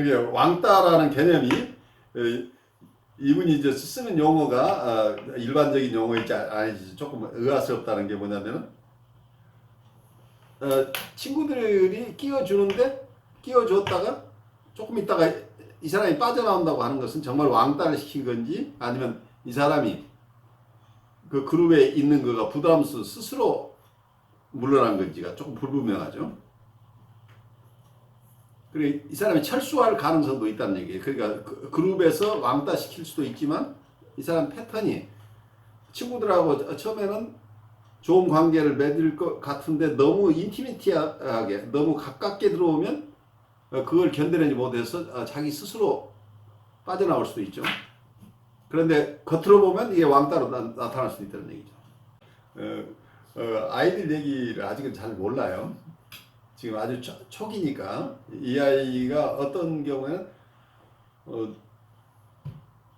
이게 왕따라는 개념이 어, 이분이 이제 쓰는 용어가 어, 일반적인 용어이지 아니지 조금 의아스럽다는 게 뭐냐면은 어, 친구들이 끼워주는데 끼워줬다가 조금 있다가 이 사람이 빠져나온다고 하는 것은 정말 왕따를 시킨 건지 아니면 이 사람이 그 그룹에 있는 거가 부담스 스스로 물러난 건지가 조금 불분명하죠. 그리고 이 사람이 철수할 가능성도 있다는 얘기예요. 그러니까 그 그룹에서 왕따 시킬 수도 있지만 이 사람 패턴이 친구들하고 처음에는 좋은 관계를 맺을 것 같은데 너무 인티미티하게 너무 가깝게 들어오면 어, 그걸 견뎌내지 못해서 어, 자기 스스로 빠져나올 수도 있죠. 그런데 겉으로 보면 이게 왕따로 나, 타날 수도 있다는 얘기죠. 어, 어, 아이들 얘기를 아직은 잘 몰라요. 지금 아주 초, 초기니까 이 아이가 어떤 경우에는 어,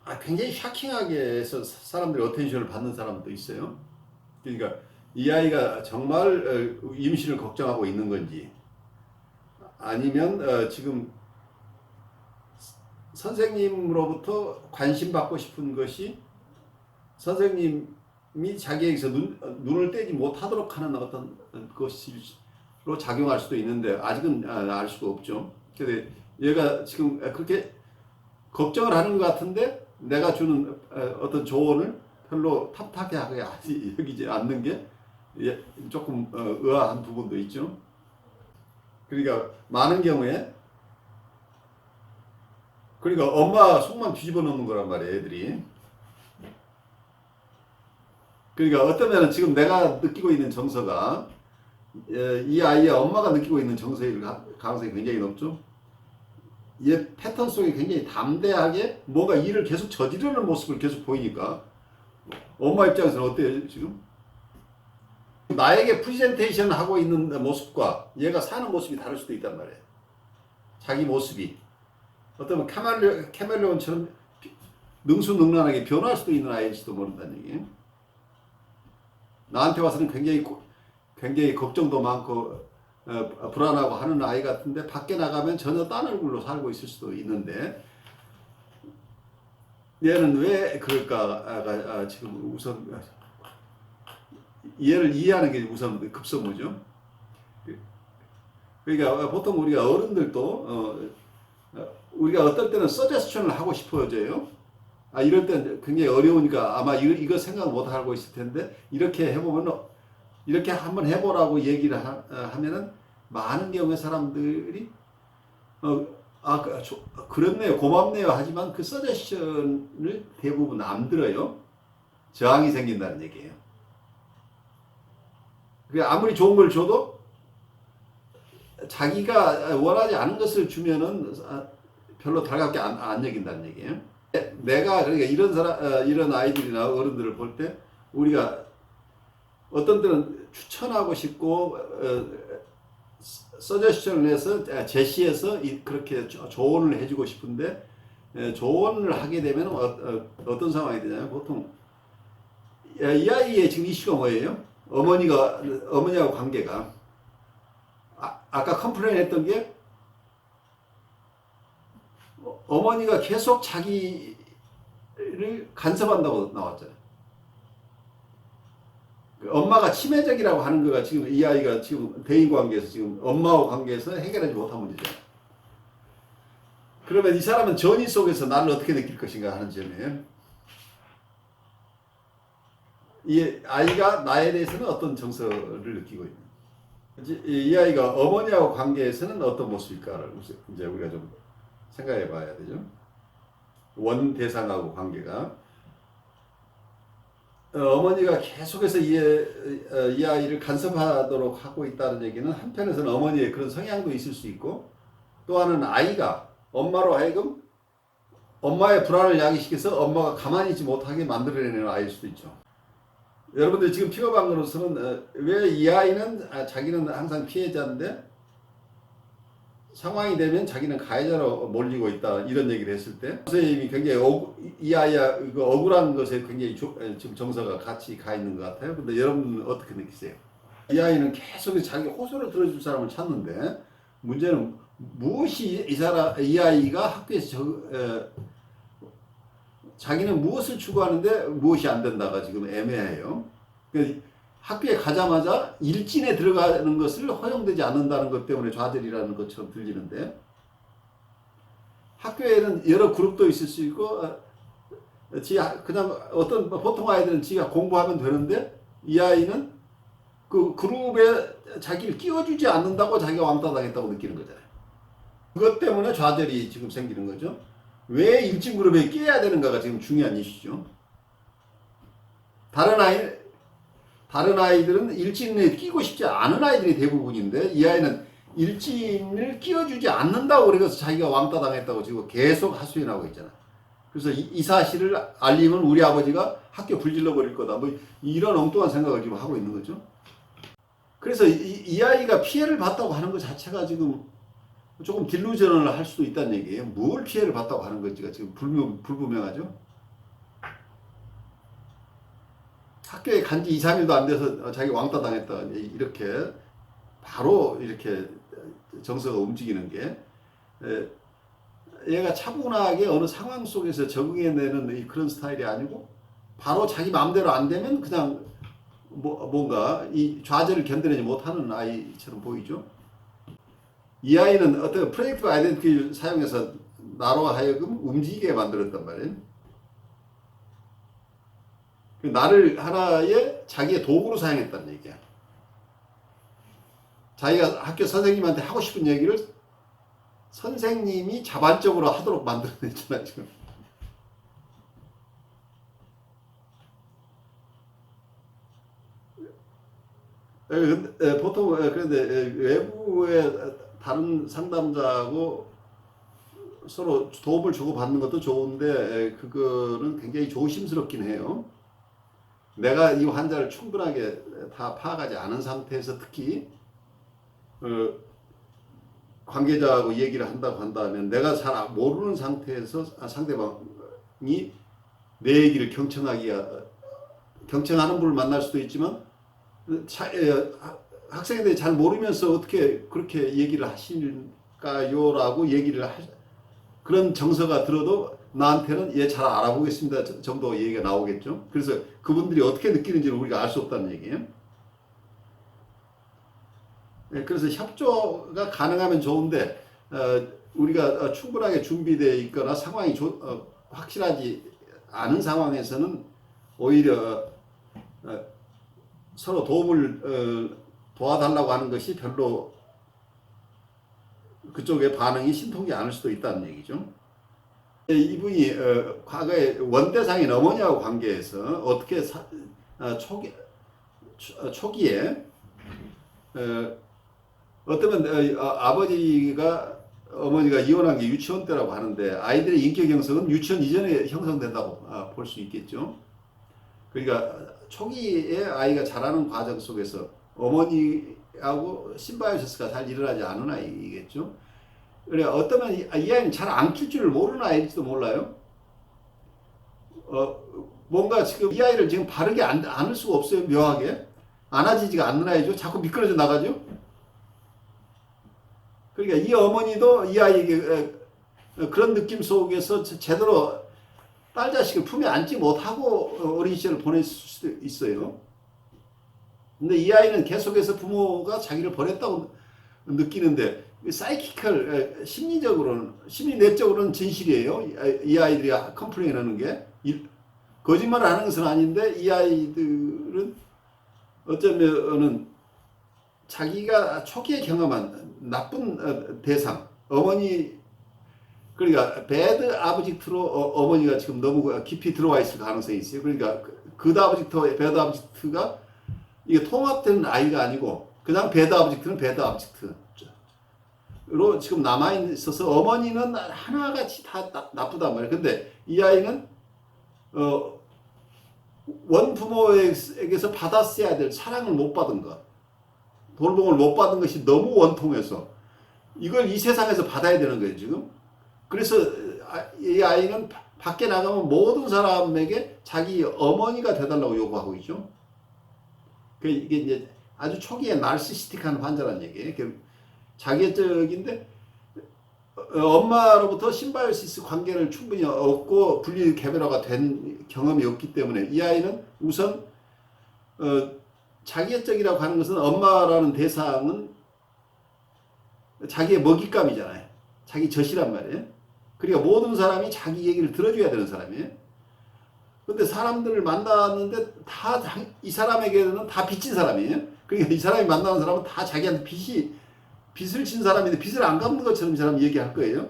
아, 굉장히 샤킹하게 해서 사람들이 어텐션을 받는 사람도 있어요. 그러니까 이 아이가 정말 어, 임신을 걱정하고 있는 건지 아니면 어, 지금 선생님으로부터 관심 받고 싶은 것이 선생님이 자기에게서 눈, 눈을 떼지 못하도록 하는 어떤 것으 로 작용할 수도 있는데 아직은 아, 알 수가 없죠. 근데 얘가 지금 그렇게 걱정을 하는 것 같은데 내가 주는 어, 어떤 조언을 별로 탑탑하게 여기지 않는 게 예, 조금 어, 의아한 부분도 있죠. 그러니까 많은 경우에 그러니까 엄마 속만 뒤집어 놓는 거란 말이에요, 애들이. 그러니까 어떠면 지금 내가 느끼고 있는 정서가 예, 이 아이의 엄마가 느끼고 있는 정서일 가- 가능성이 굉장히 높죠. 얘 패턴 속에 굉장히 담대하게 뭔가 일을 계속 저지르는 모습을 계속 보이니까 엄마 입장에서는 어때요, 지금? 나에게 프리젠테이션 하고 있는 모습과 얘가 사는 모습이 다를 수도 있단 말이에요. 자기 모습이. 어쩌면 카멜레, 카멜레온처럼 능수능란하게 변할 수도 있는 아이일지도 모른다는 얘기예요. 나한테 와서는 굉장히 고- 굉장히 걱정도 많고 어, 불안하고 하는 아이 같은데 밖에 나가면 전혀 딴 얼굴로 살고 있을 수도 있는데 얘는 왜 그럴까가 아, 지금 우선 얘를 이해하는 게 우선 급선무죠. 그러니까 보통 우리가 어른들도 어, 어, 우리가 어떨 때는 서제스션을 하고 싶어져요. 아 이럴 때 굉장히 어려우니까 아마 이거, 이거 생각 못 하고 있을 텐데 이렇게 해보면 이렇게 한번 해보라고 얘기를 하, 어, 면은 많은 경우에 사람들이 어, 아 그, 저, 그렇네요 고맙네요 하지만 그 서제션을 대부분 안 들어요. 저항이 생긴다는 얘기예요. 그 아무리 좋은 걸 줘도 자기가 원하지 않은 것을 주면은 아, 별로 달갑게 안, 안 여긴다는 얘기예요. 내가 그러니까 이런 사람 어, 이런 아이들이나 어른들을 볼 때 우리가 어떤 때는 추천하고 싶고 어, 서제션을 해서 아, 제시해서 이- 그렇게 조- 조언을 해주고 싶은데 에, 조언을 하게 되면 어, 어, 떤 상황이 되냐면 보통 야, 이 아이의 지금 이슈가 뭐예요? 어머니가 어머니하고 관계가 아, 아까 컴플레인 했던 게 어, 어머니가 계속 자기를 간섭한다고 나왔잖아요. 그 엄마가 치매적이라고 하는 거가 지금 이 아이가 지금 대인 관계에서 지금 엄마와 관계에서 해결하지 못한 문제죠. 그러면 이 사람은 전이 속에서 나를 어떻게 느낄 것인가 하는 점이에요. 이 아이가 나에 대해서는 어떤 정서를 느끼고 있는. 이 아이가 어머니하고 관계에서는 어떤 모습일까를 이제 우리가 좀 생각해 봐야 되죠. 원 대상하고 관계가. 어, 어머니가 계속해서 이, 어, 이 아이를 간섭하도록 하고 있다는 얘기는 한편에서는 어머니의 그런 성향도 있을 수 있고 또 하나는 아이가 엄마로 하여금 엄마의 불안을 야기시켜서 엄마가 가만히 있지 못하게 만들어내는 아이일 수도 있죠. 여러분들 지금 픽업한 거로서는 왜 이 아이는 아, 자기는 항상 피해자인데 상황이 되면 자기는 가해자로 몰리고 있다 이런 얘기를 했을 때 선생님이 굉장히 억, 이 아이야 그 억울한 것에 굉장히 조, 에, 지금 정서가 같이 가 있는 것 같아요. 근데 여러분은 어떻게 느끼세요? 이 아이는 계속 자기 호소를 들어줄 사람을 찾는데 문제는 무엇이 이 사람 이 아이가 학교에서 저, 에, 자기는 무엇을 추구하는데 무엇이 안 된다가 지금 애매해요. 그 학교에 가자마자 일진에 들어가는 것을 허용되지 않는다는 것 때문에 좌절이라는 것처럼 들리는데 학교에는 여러 그룹도 있을 수 있고 어, 지 그냥 어떤 보통 아이들은 지가 공부하면 되는데 이 아이는 그 그룹에 자기를 끼워주지 않는다고 자기가 왕따 당했다고 느끼는 거잖아요. 그것 때문에 좌절이 지금 생기는 거죠. 왜 일진 그룹에 끼어야 되는가가 지금 중요한 이슈죠. 다른 아이 다른 아이들은 일진에 끼고 싶지 않은 아이들이 대부분인데 이 아이는 일진을 끼워주지 않는다고 그래서 자기가 왕따 당했다고 지금 계속 하소연하고 있잖아. 그래서 이, 이 사실을 알리면 우리 아버지가 학교 불질러 버릴 거다. 뭐 이런 엉뚱한 생각을 지금 하고 있는 거죠. 그래서 이, 이 아이가 피해를 봤다고 하는 것 자체가 지금 조금 딜루전을 할 수도 있다는 얘기예요. 뭘 피해를 봤다고 하는 건지가 지금 불명, 불분명하죠. 학교에 간 지 2, 3일도 안 돼서 자기 왕따 당했다. 이렇게 바로 이렇게 정서가 움직이는 게 에, 얘가 차분하게 어느 상황 속에서 적응해내는 이 그런 스타일이 아니고 바로 자기 마음대로 안 되면 그냥 뭐, 뭔가 이 좌절을 견뎌내지 못하는 아이처럼 보이죠. 이 아이는 어떤 프로젝트 아이덴티티를 사용해서 나로 하여금 움직이게 만들었단 말이에요. 그 나를 하나의 자기의 도구로 사용했다는 얘기야. 자기가 학교 선생님한테 하고 싶은 얘기를 선생님이 자발적으로 하도록 만들어냈잖아, 지금. 보통 에, 그런데 에, 외부의 다른 상담자하고 서로 도움을 주고 받는 것도 좋은데 에, 그거는 굉장히 조심스럽긴 해요. 내가 이 환자를 충분하게 다 파악하지 않은 상태에서 특히 어, 관계자하고 얘기를 한다고 한다면 내가 잘 모르는 상태에서 상대방이 내 얘기를 경청하기가 경청하는 분을 만날 수도 있지만 학생에 대해 잘 모르면서 어떻게 그렇게 얘기를 하실까요라고 얘기를 하, 그런 정서가 들어도 나한테는 얘 잘 알아보겠습니다 정도 얘기가 나오겠죠. 그래서 그분들이 어떻게 느끼는지는 우리가 알 수 없다는 얘기예요. 네, 그래서 협조가 가능하면 좋은데 어, 우리가 충분하게 준비되어 있거나 상황이 조, 어, 확실하지 않은 상황에서는 오히려 어, 서로 도움을 어, 도와달라고 하는 것이 별로 그쪽의 반응이 신통치 않을 수도 있다는 얘기죠. 이분이 어, 과거에 원대상인 어머니하고 관계해서 어떻게 사, 어, 초기, 초, 초기에 어, 어쩌면 어, 아버지가 어머니가 이혼한 게 유치원 때라고 하는데 아이들의 인격 형성은 유치원 이전에 형성된다고 아, 볼수 있겠죠. 그러니까 초기에 아이가 자라는 과정 속에서 어머니하고 심바이오시스가 잘 일어나지 않은 아이겠죠. 그래 어떠면 이, 이 아이는 잘안클 줄을 모르는 아이일지도 몰라요. 어 뭔가 지금 이 아이를 지금 바르게 안, 안을 수가 없어요. 묘하게 안아지지가 않는 아이죠. 자꾸 미끄러져 나가죠. 그러니까 이 어머니도 이 아이에게 그런 느낌 속에서 제대로 딸 자식을 품에 안지 못하고 어린 시절을 보냈을 수도 있어요. 근데 이 아이는 계속해서 부모가 자기를 버렸다고 느끼는데 사이키컬 심리적으로는 심리 내적으로는 진실이에요. 이 아이들이 컴플레인 하는 게 거짓말을 하는 것은 아닌데 이 아이들은 어쩌면은 자기가 초기에 경험한 나쁜 대상 어머니 그러니까 배드 아브젝트로 어, 머니가 지금 너무 깊이 들어와 있을 가능성이 있어요. 그러니까 그 아브젝트와 배드 아브젝트가 이게 통합되는 아이가 아니고 그냥 배드 아브젝트는 배드 아브젝트 로 지금 남아 있어서 어머니는 하나같이 다 나, 나쁘단 말이에요. 근데 이 아이는 어, 원 부모에게서 받았어야 될 사랑을 못 받은 것, 돌봄을 못 받은 것이 너무 원통해서 이걸 이 세상에서 받아야 되는 거예요 지금. 그래서 이 아이는 밖에 나가면 모든 사람에게 자기 어머니가 되달라고 요구하고 있죠. 그 이게 이제 아주 초기에 나르시스틱한 환자란 얘기예요. 자기적인데 어, 엄마로부터 심바이오시스 관계를 충분히 얻고 분리 개별화가 된 경험이 없기 때문에 이 아이는 우선 어, 자기애적이라고 하는 것은 엄마라는 대상은 자기의 먹잇감이잖아요. 자기 젖이란 말이에요. 그러니까 모든 사람이 자기 얘기를 들어줘야 되는 사람이에요. 근데 사람들을 만났는데 다 이 사람에게는 다 빚진 사람이에요. 그러니까 이 사람이 만나는 사람은 다 자기한테 빚이 빚을 진 사람인데 빚을 안 갚는 것처럼 이 사람 얘기할 거예요.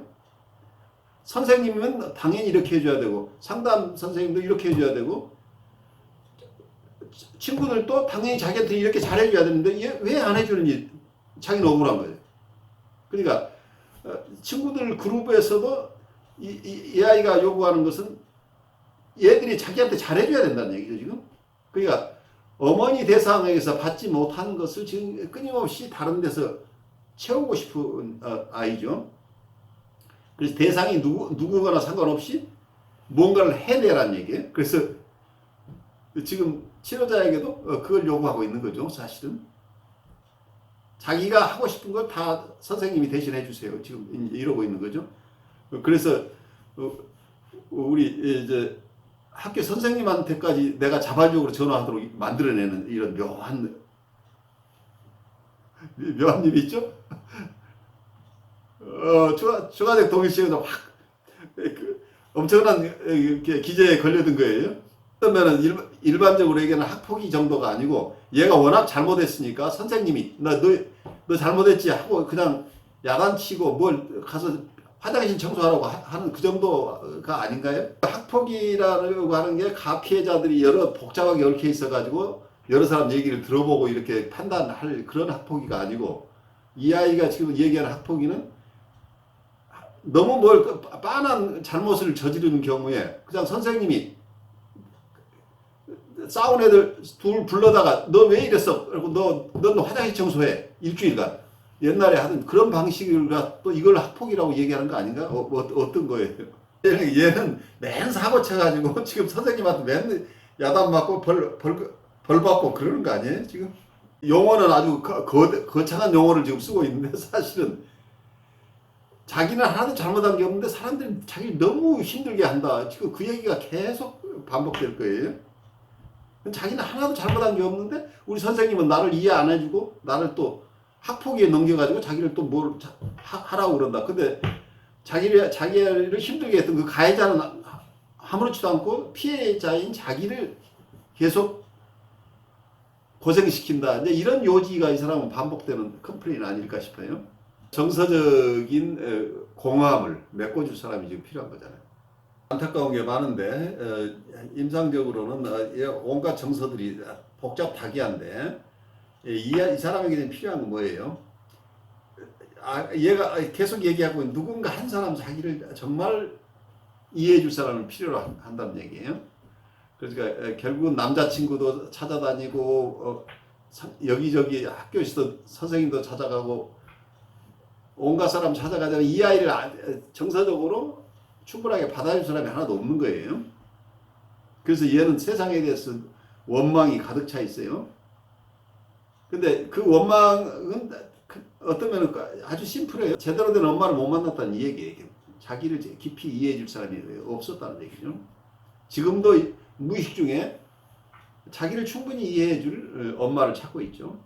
선생님은 당연히 이렇게 해줘야 되고 상담 선생님도 이렇게 해줘야 되고 친구들도 당연히 자기한테 이렇게 잘해줘야 되는데 얘 왜 안 해주는지 자기는 억울한 거예요. 그러니까 어, 친구들 그룹에서도 이, 이, 이 아이가 요구하는 것은 얘들이 자기한테 잘해줘야 된다는 얘기죠 지금. 그러니까 어머니 대상에서 받지 못한 것을 지금 끊임없이 다른 데서 채우고 싶은 어, 아이죠. 그래서 대상이 누구, 누구거나 상관없이 뭔가를 해내라는 얘기예요. 그래서 지금 치료자에게도 어, 그걸 요구하고 있는 거죠, 사실은. 자기가 하고 싶은 걸 다 선생님이 대신해 주세요. 지금 이러고 있는 거죠. 그래서 어, 우리 이제 학교 선생님한테까지 내가 자발적으로 전화하도록 만들어내는 이런 묘한 묘한 일이 있죠. 어, 추가, 추가적 동일시에도 확, 그, 엄청난 기재에 걸려든 거예요. 그러면은 일, 일반적으로 얘기하는 학폭위 정도가 아니고 얘가 워낙 잘못했으니까 선생님이 너, 너, 너 잘못했지 하고 그냥 야단치고 뭘 가서 화장실 청소하라고 하- 하는 그 정도가 아닌가요? 학폭이라고 하는 게 가피해자들이 여러 복잡하게 얽혀 있어가지고 여러 사람 얘기를 들어보고 이렇게 판단할 그런 학폭위가 아니고 이 아이가 지금 얘기하는 학폭위는 너무 뭘그 빤한 잘못을 저지르는 경우에 그냥 선생님이 싸운 애들 둘 불러다가 너 왜 이랬어? 그리고 너, 넌 화장실 청소해. 일주일간. 옛날에 하던 그런 방식을 가- 또 이걸 학폭이라고 얘기하는 거 아닌가? 어, 어, 떤 거예요? 얘는, 맨 사고 쳐가지고 지금 선생님한테 맨 야단 맞고 벌, 벌, 벌 받고 그러는 거 아니에요? 지금? 용어는 아주 거, 거, 거창한 용어를 지금 쓰고 있는데 사실은 자기는 하나도 잘못한 게 없는데 사람들이 자기를 너무 힘들게 한다. 지금 그 얘기가 계속 반복될 거예요. 자기는 하나도 잘못한 게 없는데 우리 선생님은 나를 이해 안 해주고 나를 또 학폭위에 넘겨가지고 자기를 또 뭘 하라고 그런다. 근데 자기를 자기를 힘들게 했던 그 가해자는 아무렇지도 않고 피해자인 자기를 계속 고생시킨다. 이제 이런 요지가 이 사람은 반복되는 컴플레인 아닐까 싶어요. 정서적인 에, 공감을 메꿔줄 사람이 지금 필요한 거잖아요. 안타까운 게 많은데 어, 임상적으로는 어, 이 온갖 정서들이 복잡하기한데 이, 이 사람에게는 필요한 건 뭐예요? 아, 얘가 계속 얘기하고 누군가 한 사람 자기를 정말 이해해 줄 사람을 필요로 한- 한다는 얘기예요. 그러니까 에, 결국은 남자친구도 찾아다니고 어, 사- 여기저기 학교에서도 선생님도 찾아가고 온갖 사람 찾아가자면 이 아이를 아- 정서적으로 충분하게 받아줄 사람이 하나도 없는 거예요. 그래서 얘는 세상에 대해서 원망이 가득 차 있어요. 근데 그 원망은 그 어떤 면은 아주 심플해요. 제대로 된 엄마를 못 만났다는 이 얘기예요. 자기를 깊이 이해해 줄 사람이 없었다는 얘기죠. 지금도 무의식 중에 자기를 충분히 이해해 줄 어, 엄마를 찾고 있죠.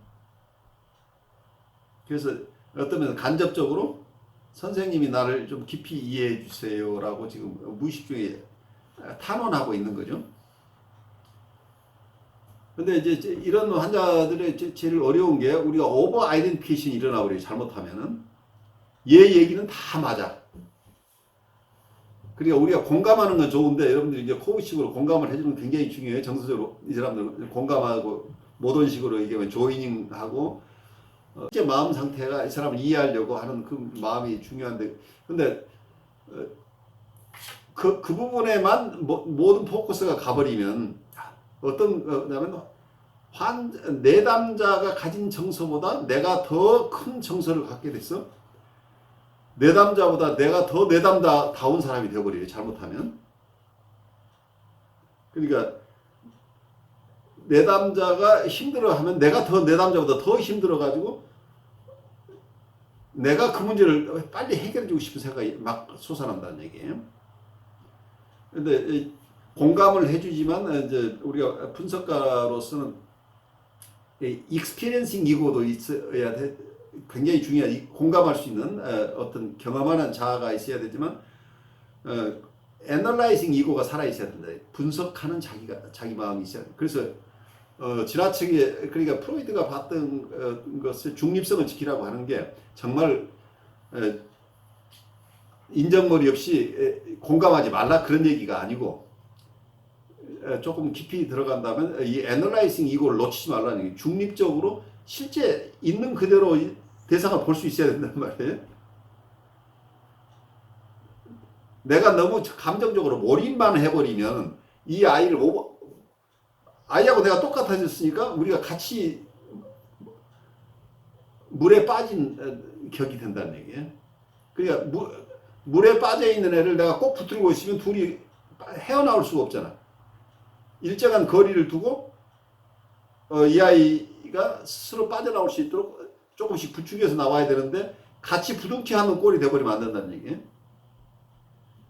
그래서 어떤 면은 간접적으로 선생님이 나를 좀 깊이 이해해 주세요라고 지금 무의식 중에 탄원하고 있는 거죠. 근데 이제 제- 이런 환자들의 제- 제일 어려운 게 우리가 오버 아이덴티피케이션이 일어나고 그래요. 잘못하면은 얘 얘기는 다 맞아. 그러니까 우리가 공감하는 건 좋은데 여러분들이 이제 코우식으로 공감을 해주는 게 굉장히 중요해요. 정서적으로 이 사람들 공감하고 모든 식으로 얘기하면 조이닝하고 어, 실제 마음 상태가 이 사람을 이해하려고 하는 그 마음이 중요한데 근데 어, 그, 그 부분에만 모, 모든 포커스가 가버리면 어떤 거냐면 환 내담자가 가진 정서보다 내가 더 큰 정서를 갖게 됐어. 내담자보다 내가 더 내담다운 사람이 되어버려요. 잘못하면. 그러니까 내담자가 힘들어하면 내가 더 내담자보다 더 힘들어가지고 내가 그 문제를 빨리 해결해 주고 싶은 생각이 막 솟아난다는 얘기예요. 근데 이 공감을 해주지만 이제 우리가 분석가로서는 익스피리언싱 이고도 있어야 돼. 굉장히 중요한 이- 공감할 수 있는 어, 어떤 경험하는 자아가 있어야 되지만 어, 애널라이징 이고가 살아 있어야 된다. 분석하는 자기가 자기 마음이 있어야 돼. 그래서 어, 지나치게 그러니까 프로이드가 봤던 어, 것을 중립성을 지키라고 하는 게 정말 에, 인정머리 없이 에, 공감하지 말라 그런 얘기가 아니고 에, 조금 깊이 들어간다면 이 애널라이징 이거를 놓치지 말라는 얘기. 중립적으로 실제 있는 그대로 이 대상을 볼 수 있어야 된단 말이에요. 내가 너무 감정적으로 몰입만 해버리면 이 아이를 오버, 아이하고 내가 똑같아졌으니까 우리가 같이 물에 빠진 어, 격이 된다는 얘기예요. 그러니까 물, 물에 빠져 있는 애를 내가 꼭 붙들고 있으면 둘이 헤어나올 수가 없잖아. 일정한 거리를 두고 어, 이 아이가 스스로 빠져나올 수 있도록 조금씩 부축해서 나와야 되는데 같이 부둥켜 하는 꼴이 돼버리면 안 된다는 얘기예요.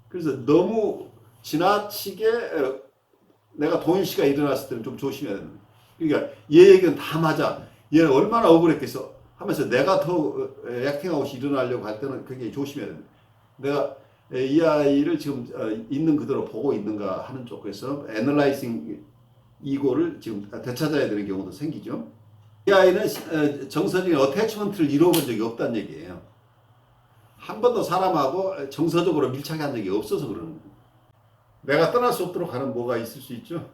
그래서 너무 지나치게 어, 내가 도인 씨가 일어났을 때는 좀 조심해야 된다. 그러니까 얘 얘기는 다 맞아. 얘는 얼마나 억울했겠어. 하면서 내가 더 어, 액팅아웃이 일어나려고 할 때는 굉장히 조심해야 된다. 내가 에, 이 아이를 지금 어, 있는 그대로 보고 있는가 하는 쪽에서 애널라이징 이거를 지금 되찾아야 되는 경우도 생기죠. 이 아이는 시- 어, 정서적인 어태치먼트를 이루어본 적이 없다는 얘기예요. 한 번도 사람하고 정서적으로 밀착한 적이 없어서 그러는 거예요. 내가 떠날 수 없도록 하는 뭐가 있을 수 있죠.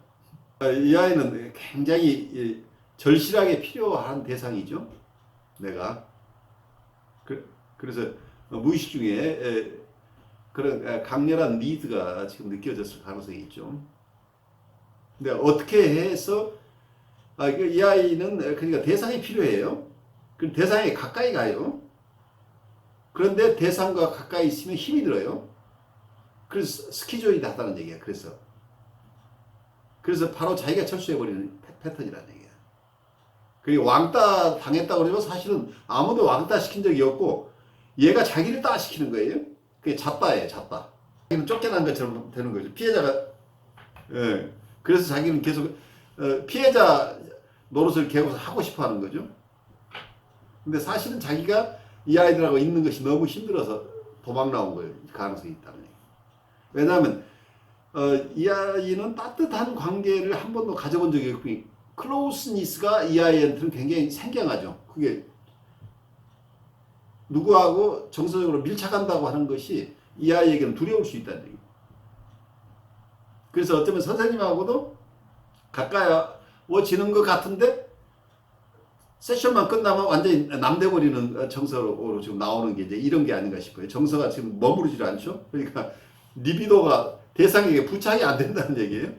어, 이 아이는 굉장히 이, 절실하게 필요한 대상이죠. 내가. 그, 그래서 무의식 중에 에, 그런 에, 강렬한 니드가 지금 느껴졌을 가능성이 있죠. 근데 어떻게 해서 아, 이거 이 아이는 그러니까 대상이 필요해요. 그 대상에 가까이 가요. 그런데 대상과 가까이 있으면 힘이 들어요. 그래서 스키조이드 하다는 얘기야. 그래서 그래서 바로 자기가 철수해버리는 패- 패턴이라는 얘기야. 그리고 왕따 당했다고 그러면 사실은 아무도 왕따 시킨 적이 없고 얘가 자기를 따 시키는 거예요. 그게 잣다예요, 잣다. 자기는 쫓겨난 것처럼 되는 거죠. 피해자가 예. 그래서 자기는 계속 어, 피해자 노릇을 계속 하고 싶어 하는 거죠. 근데 사실은 자기가 이 아이들하고 있는 것이 너무 힘들어서 도망 나온 거예요. 가능성이 있다는 얘기. 왜냐하면 어, 이 아이는 따뜻한 관계를 한 번도 가져본 적이 없고 클로스니스가 이 아이한테는 굉장히 생경하죠. 그게 누구하고 정서적으로 밀착한다고 하는 것이 이 아이에게는 두려울 수 있다는 얘기. 그래서 어쩌면 선생님하고도 가까워지는 것 같은데 세션만 끝나면 완전히 남돼버리는 정서로 지금 나오는 게 이제 이런 게 아닌가 싶어요. 정서가 지금 머무르질 않죠. 그러니까 리비도가 대상에게 부착이 안 된다는 얘기예요.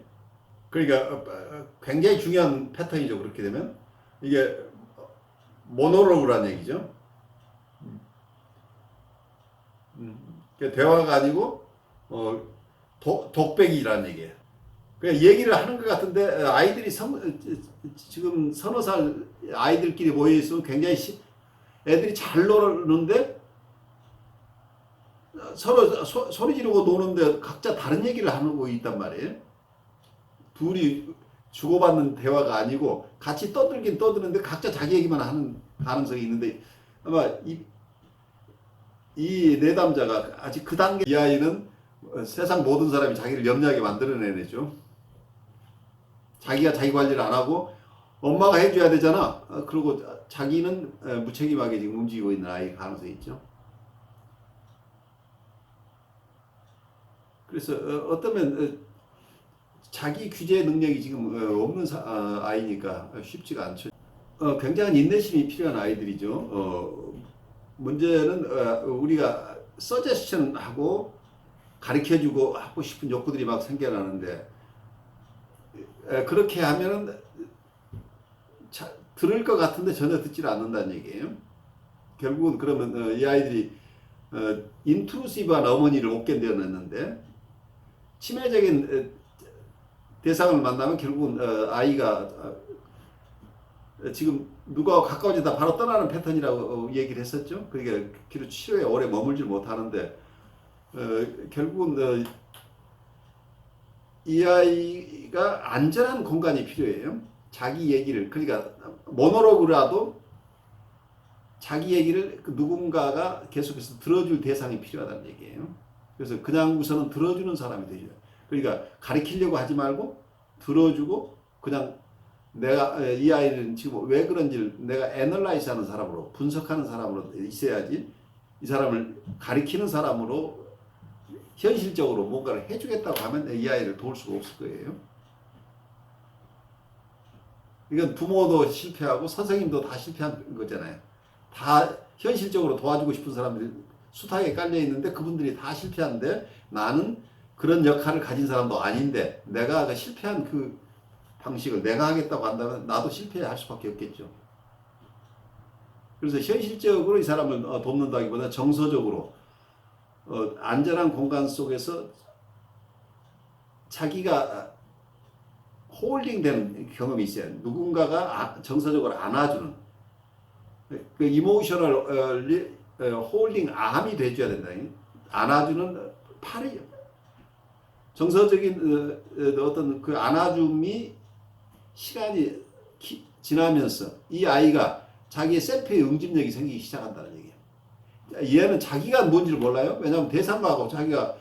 그러니까 어, 어, 굉장히 중요한 패턴이죠. 그렇게 되면 이게 모노로그란 얘기죠. 음, 그러니까 대화가 아니고 어, 도, 독백이라는 얘기예요. 그냥 얘기를 하는 것 같은데 어, 아이들이 선, 지금 서너 살 아이들끼리 모여 있으면 굉장히 시, 애들이 잘 노는데 서로 소, 소리 지르고 노는데 각자 다른 얘기를 하고 있단 말이에요. 둘이 주고받는 대화가 아니고 같이 떠들긴 떠드는데 각자 자기 얘기만 하는 가능성이 있는데 아마 이, 이 내담자가 아직 그 단계 이 아이는 세상 모든 사람이 자기를 염려하게 만들어내는 애죠. 자기가 자기 관리를 안 하고 엄마가 해줘야 되잖아. 어, 그리고 자기는 어, 무책임하게 지금 움직이고 있는 아이 가능성이 있죠. 그래서 어, 어쩌면 어, 자기 규제 능력이 지금 어, 없는 사- 아, 아이니까 쉽지가 않죠. 어, 굉장한 인내심이 필요한 아이들이죠. 어, 문제는 어, 우리가 서제스션하고 가르쳐주고 하고 싶은 욕구들이 막 생겨나는데 에, 그렇게 하면은 자, 들을 것 같은데 전혀 듣질 않는다는 얘기예요. 결국은 그러면 어, 이 아이들이 어, 인트루시브한 어머니를 못 견뎌냈는데 치매적인 어, 대상을 만나면 결국은 어, 아이가 어, 지금 누가 가까워지다 바로 떠나는 패턴이라고 어, 얘기를 했었죠. 그러니까 기로 치료에 오래 머물질 못하는데 어, 결국은 어, 이 아이가 안전한 공간이 필요해요. 자기 얘기를 그러니까 모노로그라도 자기 얘기를 그 누군가가 계속해서 들어줄 대상이 필요하다는 얘기예요. 그래서 그냥 우선은 들어주는 사람이 되죠. 그러니까 가리키려고 하지 말고 들어주고 그냥 내가 에, 이 아이는 지금 왜 그런지를 내가 애널라이즈 하는 사람으로 분석하는 사람으로 있어야지 이 사람을 가리키는 사람으로 현실적으로 뭔가를 해주겠다고 하면 이 아이를 도울 수가 없을 거예요. 이건 부모도 실패하고 선생님도 다 실패한 거잖아요. 다 현실적으로 도와주고 싶은 사람들 이 숱하게 깔려 있는데 그분들이 다 실패하는데 나는 그런 역할을 가진 사람도 아닌데 내가 그 실패한 그 방식을 내가 하겠다고 한다면 나도 실패할 수밖에 없겠죠. 그래서 현실적으로 이 사람을 어, 돕는다기보다 정서적으로 어, 안전한 공간 속에서 자기가 홀딩되는 경험이 있어요. 누군가가 아- 정서적으로 안아주는 그 이모셔널 홀딩 암이 돼줘야 된다. 안아주는 팔이 정서적인 어, 어떤 그 안아줌이 시간이 기- 지나면서 이 아이가 자기의 셀프의 응집력이 생기기 시작한다는 얘기예요. 얘는 자기가 뭔지를 몰라요. 왜냐하면 대상하고 자기가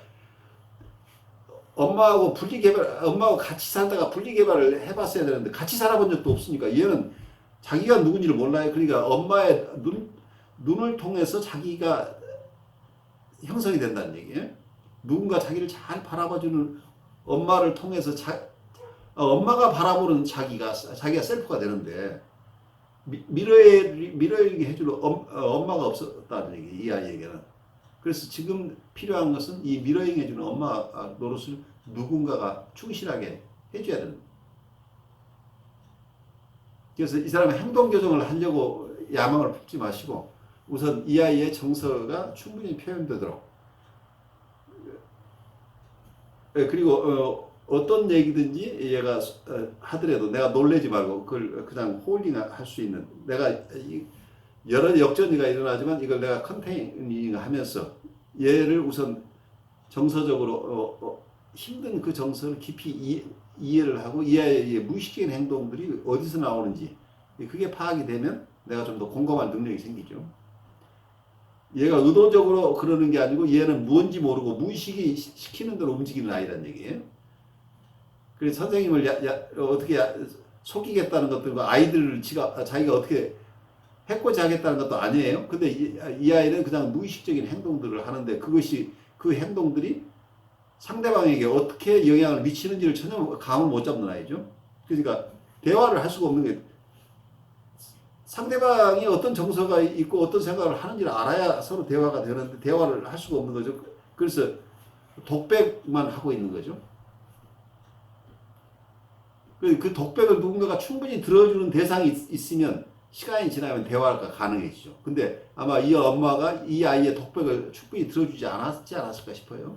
엄마하고 분리 개발, 엄마하고 같이 살다가 분리 개발을 해봤어야 되는데 같이 살아본 적도 없으니까 얘는 자기가 누군지를 몰라요. 그러니까 엄마의 눈, 눈을 통해서 자기가 형성이 된다는 얘기예요. 누군가 자기를 잘 바라봐주는 엄마를 통해서 자, 어, 엄마가 바라보는 자기가 자기가 셀프가 되는데 미, 미러에 미러에게 해줄 엄, 어, 엄마가 없었다는 얘기 이 아이에게는 그래서 지금 필요한 것은 이 미러잉 해주는 엄마 노릇을 누군가가 충실하게 해줘야 되는. 그래서 이 사람의 행동 교정을 하려고 야망을 품지 마시고 우선 이 아이의 정서가 충분히 표현되도록 예, 그리고 어, 떤 얘기든지 얘가 어, 하더라도 내가 놀래지 말고 그걸 그냥 홀딩 할 수 있는 내가 이- 여러 역전이가 일어나지만 이걸 내가 컨테이닝 하면서 얘를 우선 정서적으로 어, 어, 힘든 그 정서를 깊이 이, 이해 를 하고 이 아이의 무의식적인 행동들이 어디서 나오는지 그게 파악이 되면 내가 좀 더 공감할 능력이 생기죠. 얘가 의도적으로 그러는 게 아니고 얘는 무언지 모르고 무의식이 시- 시키는 대로 움직이는 아이란 얘기예요. 그래서 선생님을 야, 야, 어떻게 야- 속이겠다는 것들과 아이들을 지가, 자기가 어떻게 해코지 하겠다는 것도 아니에요. 근데 이, 이 아이는 그냥 무의식적인 행동들을 하는데 그것이 그 행동들이 상대방에게 어떻게 영향을 미치는지를 전혀 감을 못 잡는 아이죠. 그러니까 대화를 할 수가 없는 게 상대방이 어떤 정서가 있고 어떤 생각을 하는지를 알아야 서로 대화가 되는데 대화를 할 수가 없는 거죠. 그래서 독백만 하고 있는 거죠. 그, 그 독백을 누군가가 충분히 들어주는 대상이 있, 있으면 시간이 지나면 대화가 가능해지죠. 근데 아마 이 엄마가 이 아이의 독백을 충분히 들어주지 않았지 않았을까 싶어요.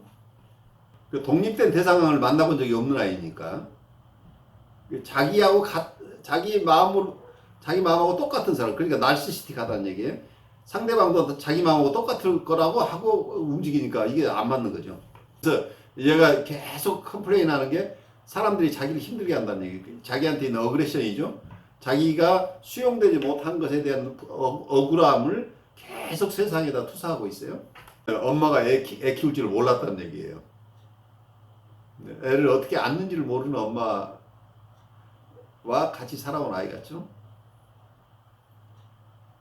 그 독립된 대상을 만나본 적이 없는 아이니까 그 자기하고 같, 자기 마음으로 자기 마음하고 똑같은 사람 그러니까 날시시틱하다는 얘기예요. 상대방도 자기 마음하고 똑같을 거라고 하고 움직이니까 이게 안 맞는 거죠. 그래서 얘가 계속 컴플레인 하는 게 사람들이 자기를 힘들게 한다는 얘기. 자기한테 있는 어그레션이죠. 자기가 수용되지 못한 것에 대한 어, 억울함을 계속 세상에다 투사하고 있어요. 엄마가 애, 키, 애 키울 줄을 몰랐다는 얘기예요. 네, 애를 어떻게 안는지를 모르는 엄마와 같이 살아온 아이 같죠.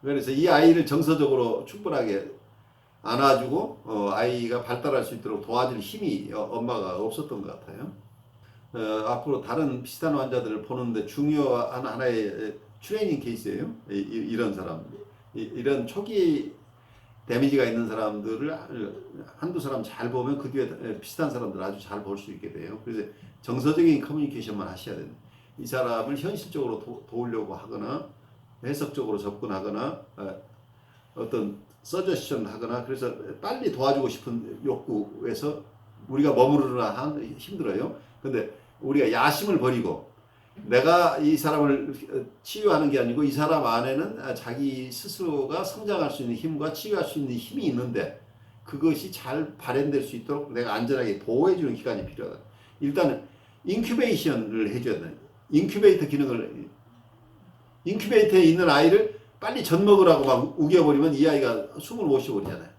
그래서 이 아이를 정서적으로 충분하게 안아주고 어, 아이가 발달할 수 있도록 도와줄 힘이 어, 엄마가 없었던 것 같아요. 어, 앞으로 다른 비슷한 환자들을 보는데 중요한 하나의 트레이닝 케이스예요. 이, 이- 이런 사람, 이, 이런 초기 데미지가 있는 사람들을 한두 사람 잘 보면 그 뒤에 비슷한 사람들 아주 잘 볼 수 있게 돼요. 그래서 정서적인 커뮤니케이션만 하셔야 됩니다. 이 사람을 현실적으로 도, 도우려고 하거나 해석적으로 접근하거나 어, 어떤 서저션 하거나 그래서 빨리 도와주고 싶은 욕구에서 우리가 머무르나 한 힘들어요. 근데 우리가 야심을 버리고 내가 이 사람을 치유하는 게 아니고 이 사람 안에는 자기 스스로가 성장할 수 있는 힘과 치유할 수 있는 힘이 있는데 그것이 잘 발현될 수 있도록 내가 안전하게 보호해주는 기간이 필요하다. 일단은 인큐베이션을 해줘야 돼. 인큐베이터 기능을 인큐베이터에 있는 아이를 빨리 젖 먹으라고 막 우겨버리면 이 아이가 숨을 못 쉬어버리잖아요.